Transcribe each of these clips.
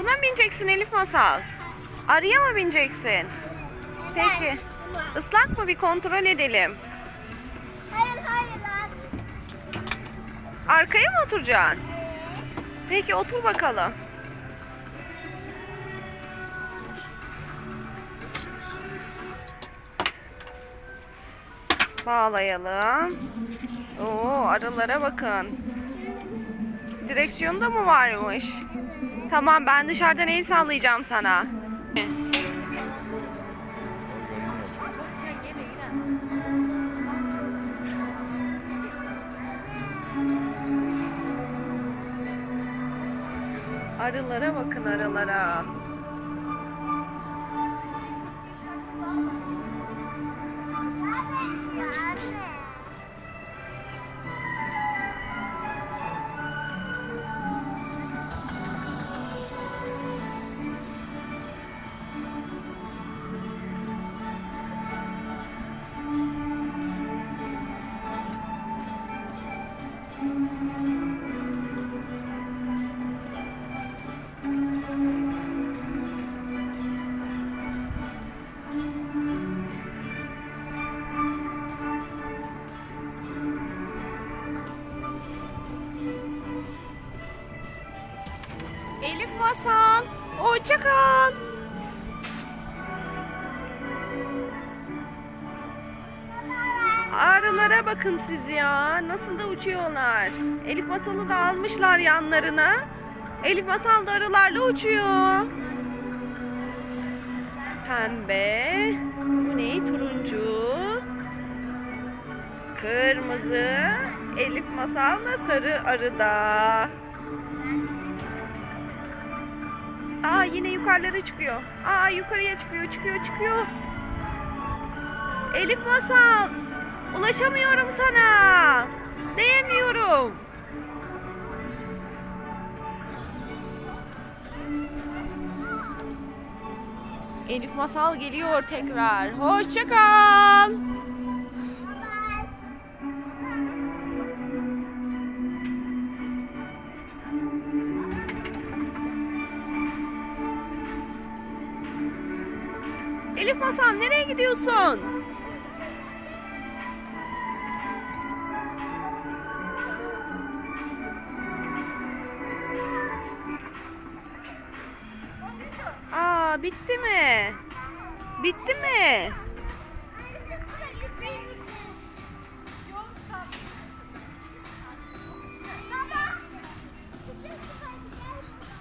Buna mı bineceksin Elif Masal? Arıya mı bineceksin? Peki. Islak mı bir kontrol edelim. Hayır hayır. Arkaya mı oturacaksın? Peki otur bakalım. Bağlayalım. Oo arılara bakın. Direksiyonda mı varmış? Tamam ben dışarıdan el sallayacağım sana. Arılara bakın arılara. Elif Masal, hoşça kal. Arılara bakın siz ya. Nasıl da uçuyorlar. Elif Masal'ı da almışlar yanlarına. Elif Masal da arılarla uçuyor. Pembe. Bu ne? Turuncu. Kırmızı. Elif Masal'la sarı arıda. Aa yine yukarılara çıkıyor. Aa yukarıya çıkıyor, çıkıyor, çıkıyor. Elif Masal. Ulaşamıyorum sana. Değemiyorum. Elif Masal geliyor tekrar. Hoşça kal. Elif Masal nereye gidiyorsun? Aa bitti mi? Bitti mi?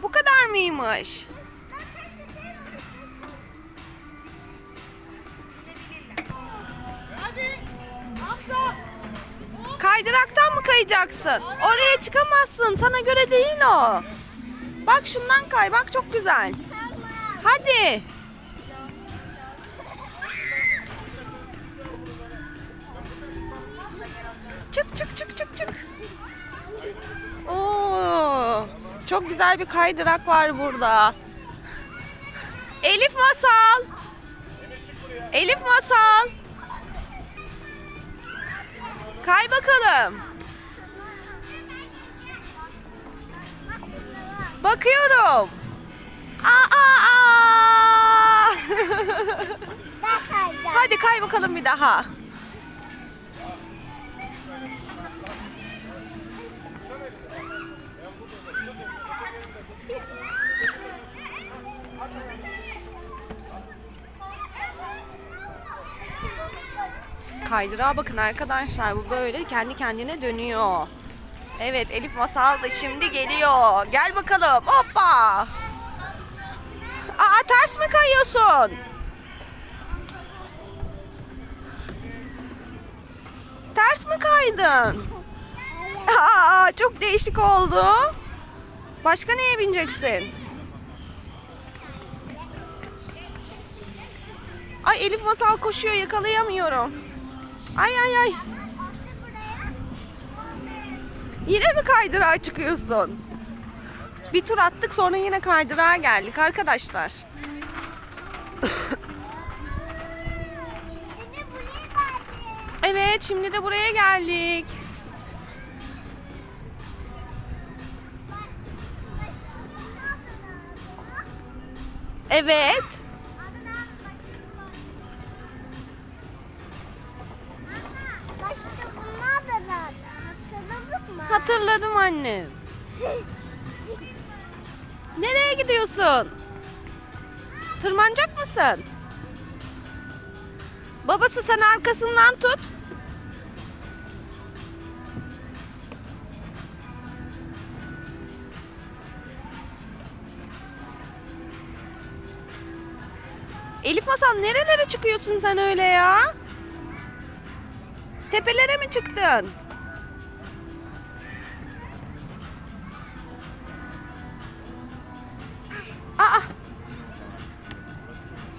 Bu kadar mıymış? Kayacaksın? Oraya çıkamazsın. Sana göre değil o. Bak şundan kay. Bak çok güzel. Hadi. Çık çık çık çık çık. Oo, çok güzel bir kaydırak var burada. Elif Masal. Elif Masal. Kay bakalım. Bakıyorum. Aa, aa, aa. Hadi kay bakalım bir daha. Kaydırağa bakın arkadaşlar bu böyle kendi kendine dönüyor. Evet Elif Masal da şimdi geliyor. Gel bakalım hoppa. Aa ters mi kayıyorsun? Ters mi kaydın? Aa çok değişik oldu. Başka neye bineceksin? Ay Elif Masal koşuyor yakalayamıyorum. Ay ay ay. Yine mi kaydırağa çıkıyorsun? Bir tur attık sonra yine kaydırağa geldik arkadaşlar. Evet şimdi de buraya geldik. Evet. Mı? Hatırladım annem. Nereye gidiyorsun? Tırmanacak mısın? Babası sen arkasından tut. Elif Hasan nerelere çıkıyorsun sen öyle ya? Tepelere mi çıktın?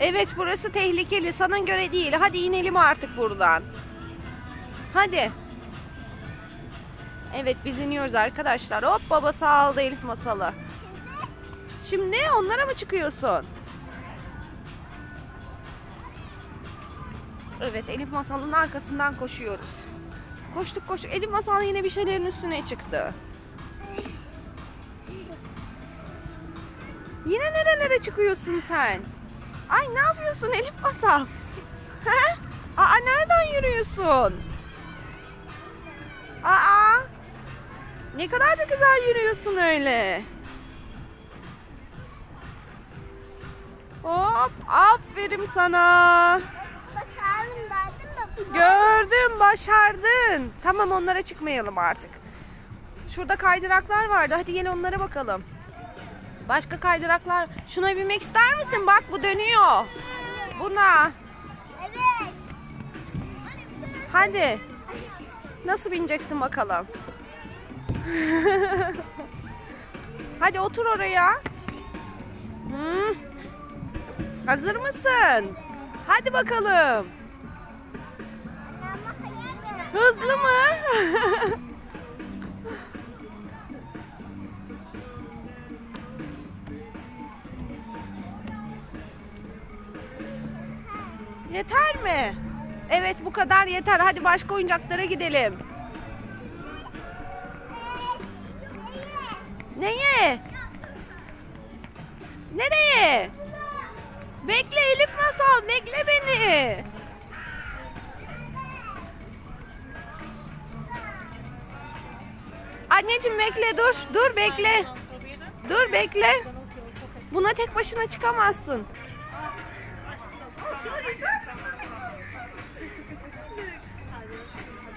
Evet burası tehlikeli. Sana göre değil. Hadi inelim artık buradan. Hadi. Evet biz iniyoruz arkadaşlar. Hop babası aldı Elif masalı. Şimdi onlara mı çıkıyorsun? Evet Elif masalının arkasından koşuyoruz. Koştuk koştuk. Elif masal yine bir şeylerin üstüne çıktı. Yine nerelere çıkıyorsun sen? Ay ne yapıyorsun Elif Masal? He? Aa nereden yürüyorsun? Aa! Ne kadar da güzel yürüyorsun öyle. Hop, aferin sana. Gördüm, başardın. Tamam onlara çıkmayalım artık. Şurada kaydıraklar vardı. Hadi gel onlara bakalım. Başka kaydıraklar. Şuna binmek ister misin? Bak bu dönüyor. Buna. Evet. Hadi. Nasıl bineceksin bakalım? Hadi otur oraya. Hı. Hazır mısın? Hadi bakalım. Hızlı mı? yeter mi? Evet bu kadar yeter. Hadi başka oyuncaklara gidelim. Neye? Nereye? Bekle Elif Masal, bekle beni. Anneciğim bekle dur. Dur bekle. Dur bekle. Buna tek başına çıkamazsın.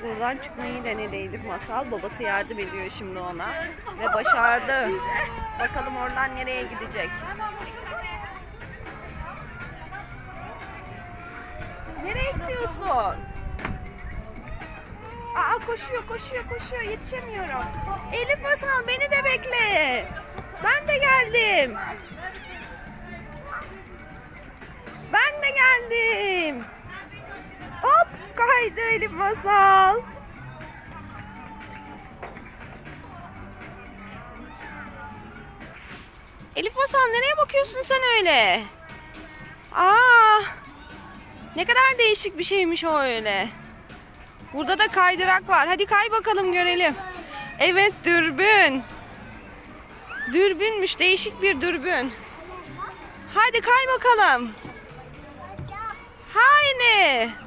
Buradan çıkmayı denedi Elif Masal. Babası yardım ediyor şimdi ona. Ve başardı. Bakalım oradan nereye gidecek. Nereye gidiyorsun? Aa koşuyor koşuyor koşuyor yetişemiyorum. Elif Masal beni de bekle. Ben de geldim. Ben de geldim. Kaydı Elif Masal. Elif Masal nereye bakıyorsun sen öyle? Aa, ne kadar değişik bir şeymiş o öyle. Burada da kaydırak var. Hadi kay bakalım görelim. Evet dürbün. Dürbünmüş. Değişik bir dürbün. Hadi kay bakalım. Haydi.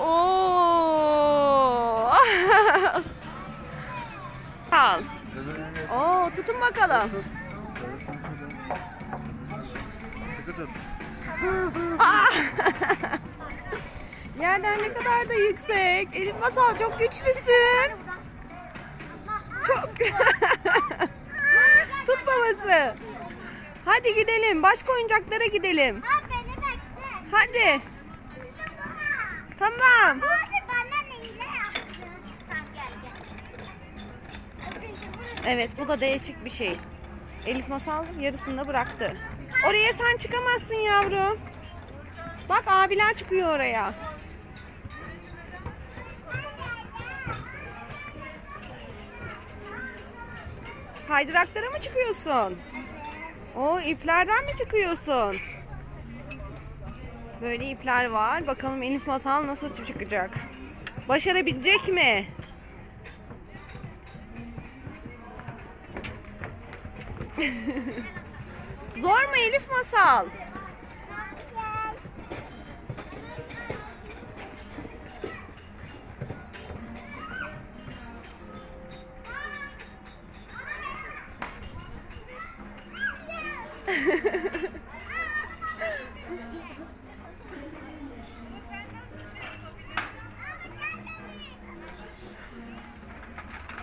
Oo. Al. Oo, tutun bakalım. Sıkı tut. Yerden ne kadar da yüksek. Elif Masal çok güçlüsün. Çok. Tut babası. Hadi gidelim. Başka oyuncaklara gidelim. Hadi. Tamam. Abi bana neyle yaptın? Tamam gel gel. Evet bu da değişik bir şey. Elif Masal yarısında bıraktı. Oraya sen çıkamazsın yavrum. Bak abiler çıkıyor oraya. Kaydıraklara mı çıkıyorsun? O iplerden mi çıkıyorsun? Böyle ipler var. Bakalım Elif Masal nasıl çıkacak? Başarabilecek mi? Zor mu Elif Masal?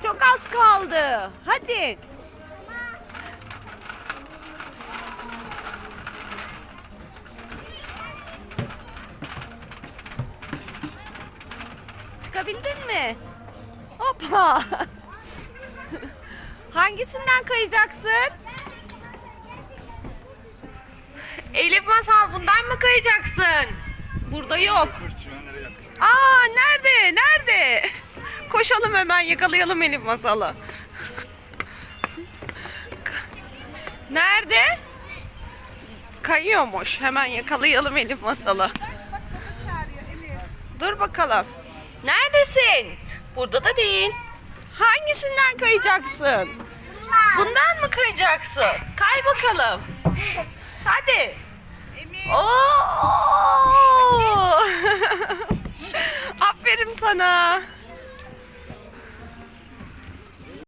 Çok az kaldı. Hadi. Çıkabildin mi? Hoppa. Hangisinden kayacaksın? Elif Masal bundan mı kayacaksın? Burada yok. Aa nerede? Nerede? Koşalım hemen yakalayalım Elif Masal'ı. Nerede? Kayıyormuş. Hemen yakalayalım Elif Masal'ı. Dur bakalım. Neredesin? Burada da değil. Hangisinden kayacaksın? Bundan mı kayacaksın? Kay bakalım. Hadi. Oo! Aferin sana.